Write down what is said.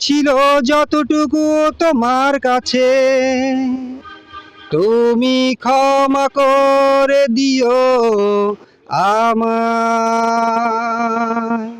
ছিল যতটুকু তোমার কাছে। তুমি ক্ষমা করে দিও আমায়।